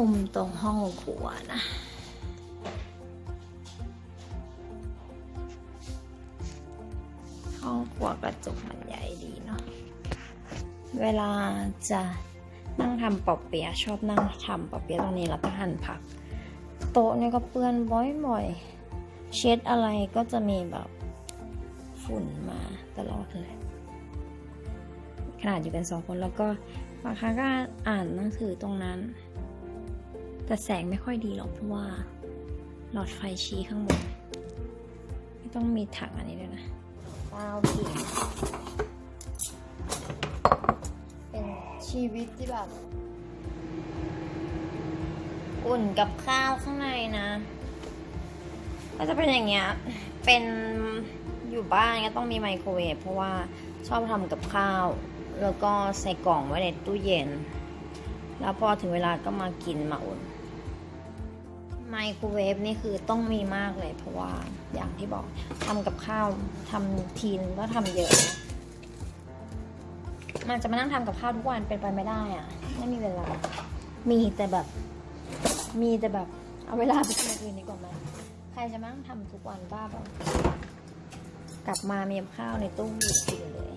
มุมตรงห้องครัวนะ ห้องครัวกระจกมันใหญ่ดีเนาะ เวลาจะนั่งทำปอบเปียชอบนั่งทำปอบเปียตรงนี้แล้วก็หั่นผัก โต๊ะเนี่ยก็เปื้อนบ่อยๆ เช็ดอะไรก็จะมีแบบฝุ่นมาตลอดเลย ขนาดอยู่กันสองคนแล้วก็บางครั้งก็อ่านหนังสือตรงนั้น แต่แสงไม่ค่อยดีหรอกเพราะว่า หลอดไฟชี้ข้างบน ไม่ต้องมีถังอันนี้ด้วยนะเต้าผิงเป็นชีวิตที่แบบ อุ่นกับข้าวข้างในนะ ก็จะเป็นอย่างเงี้ย เป็นอยู่บ้านก็ต้องมีไมโครเวฟเพราะว่าชอบทำกับข้าว แล้วก็ใส่กล่องไว้ในตู้เย็น แล้วพอถึงเวลาก็มากินมาอุ่น ไมโครเวฟนี่คือต้องมีมากเลย เพราะว่าอย่างที่บอกทำกับข้าวทำทีนก็ทำเยอะ มันจะมานั่งทำกับข้าวทุกวันเป็นไปไม่ได้อะไม่มีเวลา มีแต่แบบ มีแต่แบบ เอาเวลาไปทำอย่างอื่นดีกว่าไหมใครจะมานั่งทำทุกวันบ้าแบบกลับมามีข้าวในตู้อยู่กินเลย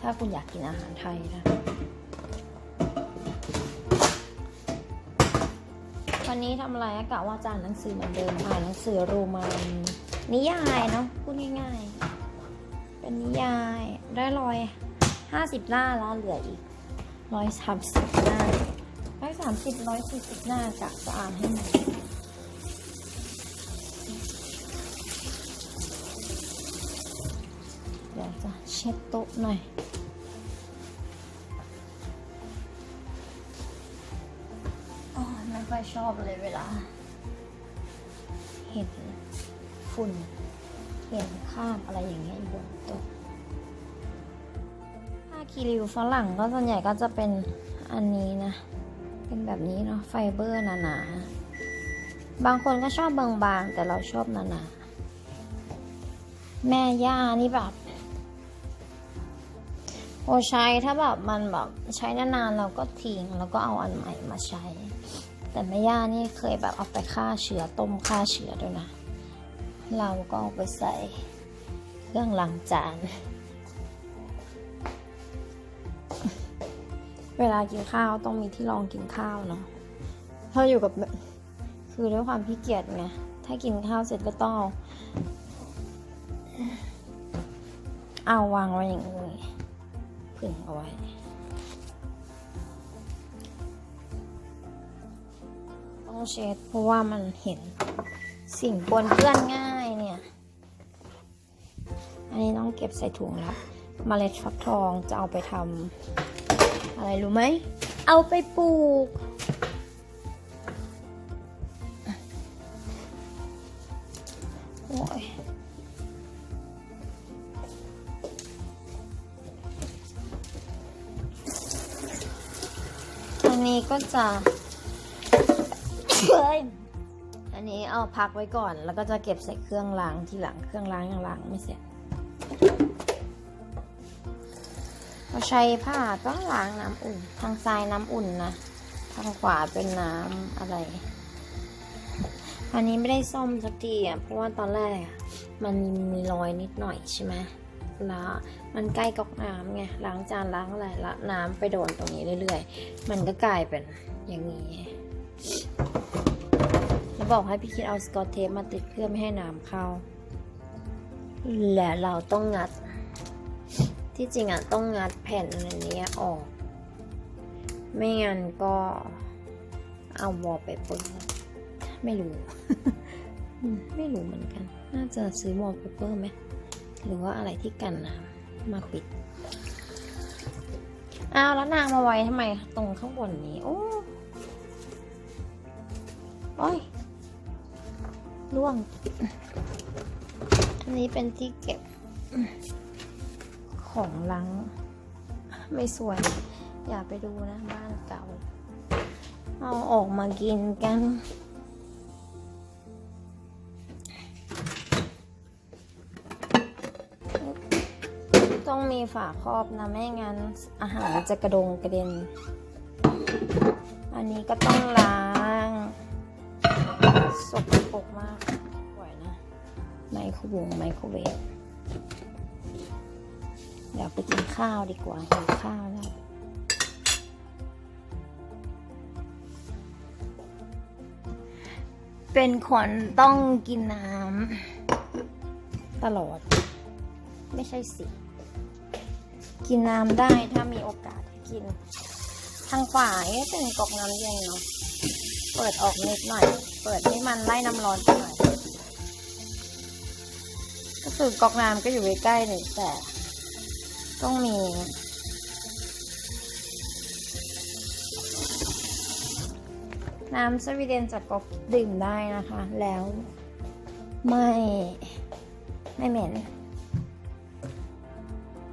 ถ้าคุณอยากกินอาหารไทยนะ วันนี้ทำอะไรอะกะว่าจะอ่านหนังสือเหมือนเดิมอ่านหนังสือโรมันนิยายเนาะพูดง่ายๆ เป็นนิยายได้ร้อยห้าสิบหน้าแล้วเหลืออีกร้อยสามสิบหน้าร้อยสามสิบร้อยสี่สิบหน้ากะจะอ่านให้หมดเดี๋ยวจะเช็ดโต๊ะหน่อย อยชอบเลยเวลา เห็นฝุ่น เห็นคราบอะไรอย่างเงี้ยอยู่บนโต๊ะผ้าคีริวฝรั่งก็ส่วนใหญ่ก็จะเป็นอันนี้นะ เป็นแบบนี้เนาะไฟเบอร์หนาๆ บางคนก็ชอบบางๆ แต่เราชอบหนาๆ แม่ย่านี่แบบโอใช้ถ้าแบบมันแบบใช้นานๆเราก็ทิ้งแล้วก็เอาอันใหม่มาใช้ แต่แม่ย่านี่เคยแบบเอาไปฆ่าเชื้อต้มฆ่าเชื้อด้วยนะ เราก็เอาไปใส่เครื่องล้างจาน เวลากินข้าวต้องมีที่รองกินข้าวเนาะถ้าอยู่กับคือด้วยความขี้เกียจไงถ้ากินข้าวเสร็จก็ต้อง เอาเอาวางไว้อย่างนี้ผึ่งเอาไว้ ต้องเช็ดเพราะว่ามันเห็นสิ่งปนเปื้อนง่ายเนี่ย อันนี้ต้องเก็บใส่ถุงแล้วมเมล็ดฟักทองจะเอาไปทำอะไรรู้ไหม เอาไปปลูก โอ้ยอันนี้ก็จะ อันนี้เอาพักไว้ก่อน แล้วก็จะเก็บใส่เครื่องล้างทีหลัง เครื่องล้างยังล้างไม่เสร็จเราใช้ผ้าก็ล้างน้ำอุ่น ทางซ้ายน้ำอุ่นนะ ทางขวาเป็นน้ำอะไร อันนี้ไม่ได้ซ่อมสักทีอะ เพราะว่าตอนแรกอะมันมีมีรอยนิดหน่อยใช่ไหมแล้วมันใกล้ก๊อกน้ำไง ล้างจานล้างอะไรละน้ำไปโดนตรงนี้เรื่อย ๆ มันก็กลายเป็นอย่างนี้ แล้วบอกให้พี่คิดเอาสกอตเทปมาติดเพื่อไม่ให้น้ำเข้า และเราต้องงัด ที่จริงอะต้องงัดแผ่นอันนี้ออก ไม่งั้นก็เอาวอลเปปอร์ไม่รู้ ไม่รู้เหมือนกัน น่าจะซื้อวอลเปเปอร์ไหมหรือว่าอะไรที่กันน้ำมาปิดอ้าวแล้วนางมาไว้ทำไมตรงข้างบนนี้ โอ้ย ร่วง อันนี้เป็นที่เก็บของล้างไม่สวย อย่าไปดูนะบ้านเก่า เอาออกมากินกัน ต้องมีฝาครอบนะไม่งั้นอาหารจะกระดงกระเด็น อันนี้ก็ต้องล้าง สกปรกมากปล่อยนะ ไมโครวงไมโครเวฟเดี๋ยวไปกินข้าวดีกว่าหิวข้าวแล้วเป็นคนต้องกินน้ำตลอด ไม่ใช่สิ กินน้ำได้ถ้ามีโอกาสกิน ทางขวายเป็นก๊อกน้ำเย็นเนาะ เปิดออกนิดหน่อย เปิดให้มันไล่น้ำร้อนไปหน่อย ก็คือก๊อกน้ำก็อยู่ใกล้ๆนี่แต่ ต้องมี น้ำสวีเดนจากก๊อกดื่มได้นะคะ แล้วไม่ไม่เหม็น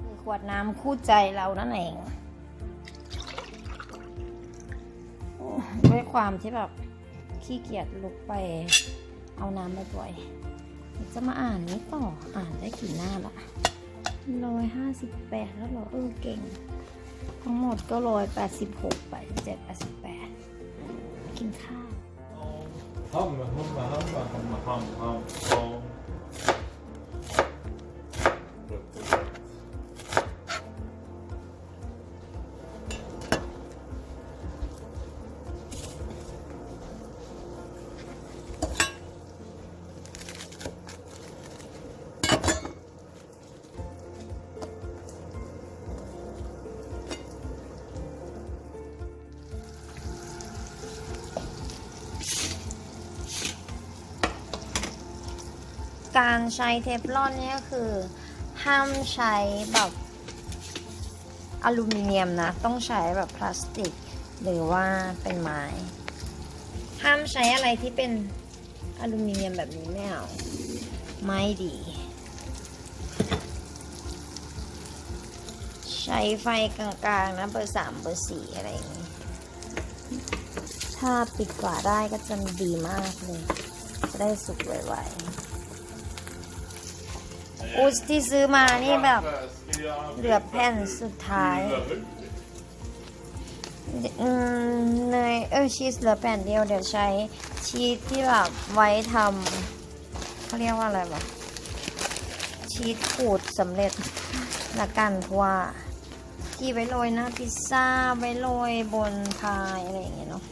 คือขวดน้ำคู่ใจเรานั่นเองด้วยความที่แบบ ขี้เกียจลุกไปเอาน้ำบ่อยๆจะมาอ่านนี้ต่ออ่านได้กี่หน้าละร้อยห้าสิบแปดแล้วเหรอเออเก่ง ทั้งหมดก็ร้อยแปดสิบหกแปดสิบเจ็ดแปดสิบแปดกินข้าว Hum, hum, hum, hum, hum, hum, hum. การใช้เทฟลอนเนี่ยคือ ห้ามใช้แบบอลูมิเนียมนะ ต้องใช้แบบพลาสติก หรือว่าเป็นไม้ ห้ามใช้อะไรที่เป็นอลูมิเนียมแบบนี้ไม่เอา ไม่ดี ใช้ไฟกลางๆนะเบอร์สามเบอร์สี่อะไรอย่างนี้ ถ้าปิดฝาได้ก็จะดีมากเลย จะได้สุกไวๆ อุสที่ซื้อมานี่แบบเหลือแผ่นสุดท้ายเนยเออชีสเหลือแผ่นเดียวเดี๋ยวใช้ชีสที่แบบไว้ทำเขาเรียกว่าอะไรวะชีสขูดสำเร็จละกันเพราะว่าที่ไว้โรยหน้าพิซซ่าไว้โรยบนพายอะไรอย่างเงี้ยเนาะ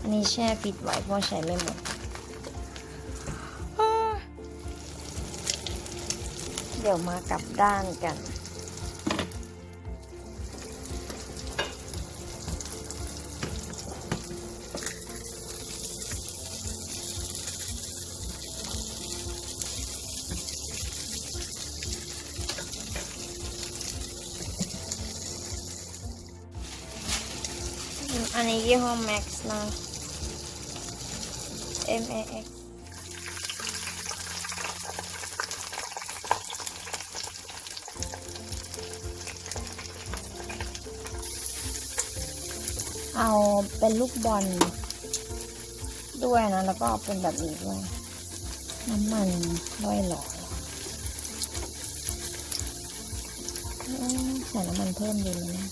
อันนี้แช่ฟิตไว้เพราะใช้ไม่หมด ดี๋ยวมากลับด้านกัน อันนี้ยี่ห้อ Max นะ M A X เอาเป็นลูกบอลด้วยนะ แล้วก็เอาเป็นแบบนี้ด้วย น้ำมันร้อยหล่อใส่น้ำมันเพิ่มดีไหมเนี่ย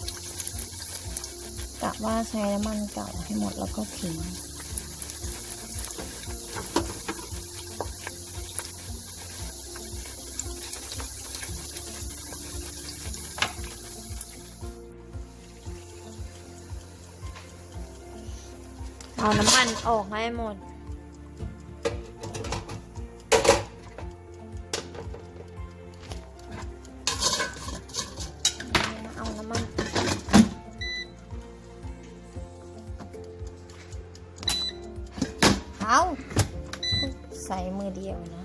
กะว่าใช้น้ำมันเก่าให้หมดแล้วก็ทิ้ง เอาน้ำมันออกให้หมด เอาน้ำมัน เอา ใส่มือเดียวนะ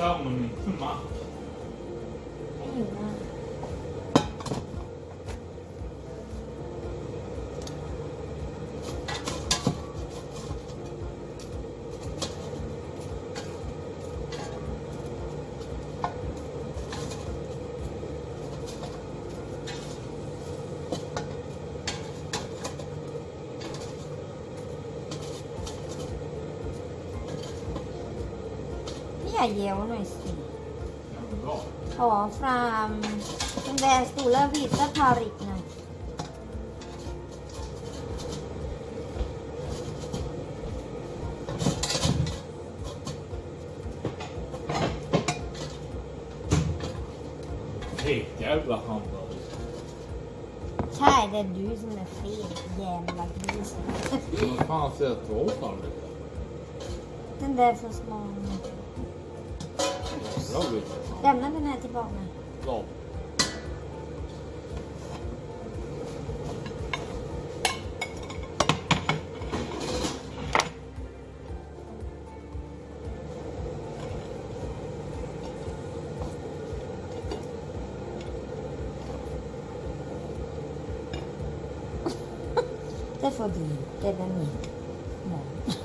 ที่ชิงเจ้ามันขึ้นมา ไม่หิวมากนี่ อย่าเย้วหน่อยสิอย่างก็ขอฟรามเป็นแวร์สูเลอร์พีเตอร์พาริกหน่อย helt jävla hamburgare. ใช่แต่ดูสมาฟีแยมลักดูส Vad fan sätter du åt den lite? Den där är för små. Jag vet inte. Lämna den här tillbaka. Ja. Det får du. Det är min. Nej.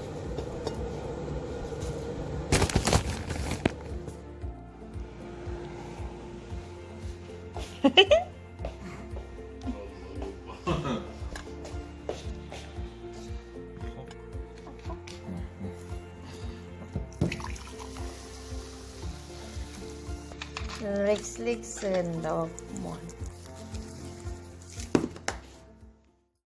릭스 릭스 앤더